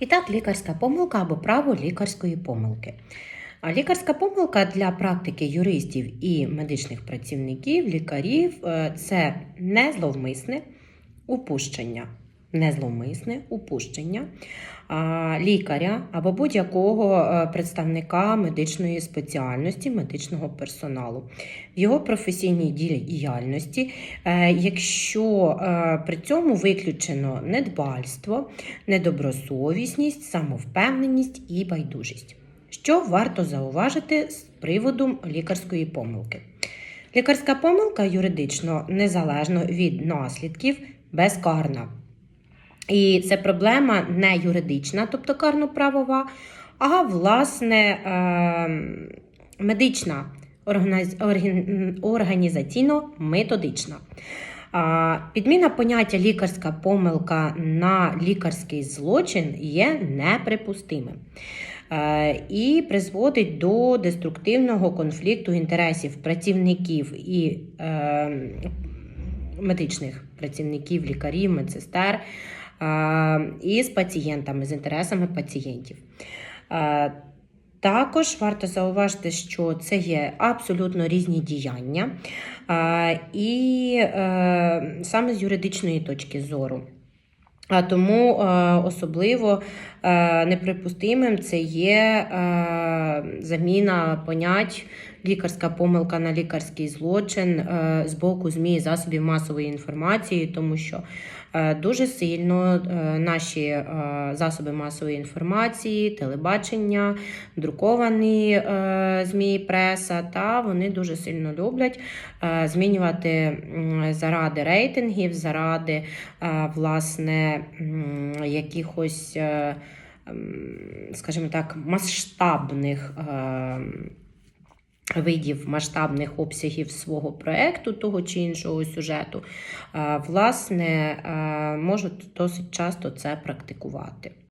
І так, лікарська помилка або право лікарської помилки. А лікарська помилка для практики юристів і медичних працівників, лікарів це не зловмисне упущення. Незловмисне упущення лікаря або будь-якого е, представника медичної спеціальності, медичного персоналу в його професійній діяльності, е, якщо е, при цьому виключено недбальство, недобросовісність, самовпевненість і байдужість. Що варто зауважити з приводу лікарської помилки? Лікарська помилка юридично незалежно від наслідків безкарна. І це проблема не юридична, тобто карно-правова, а власне е, медична, організаційно-методична. Підміна поняття лікарська помилка на лікарський злочин є неприпустимим е, і призводить до деструктивного конфлікту інтересів працівників і е, медичних працівників, лікарів, медсестер і з пацієнтами, з інтересами пацієнтів. Також варто зауважити, що це є абсолютно різні діяння, і е, саме з юридичної точки зору. А тому е, особливо е, неприпустимим це є заміна понять лікарська помилка на лікарський злочин е, з боку ЗМІ засобів масової інформації, тому що е, дуже сильно е, наші засоби масової інформації, телебачення, друковані ЗМІ, преса, та вони дуже сильно люблять змінювати заради рейтингів, заради власне якихось, скажімо так, масштабних. Видів масштабних обсягів свого проекту, того чи іншого сюжету, власне, можуть досить часто це практикувати.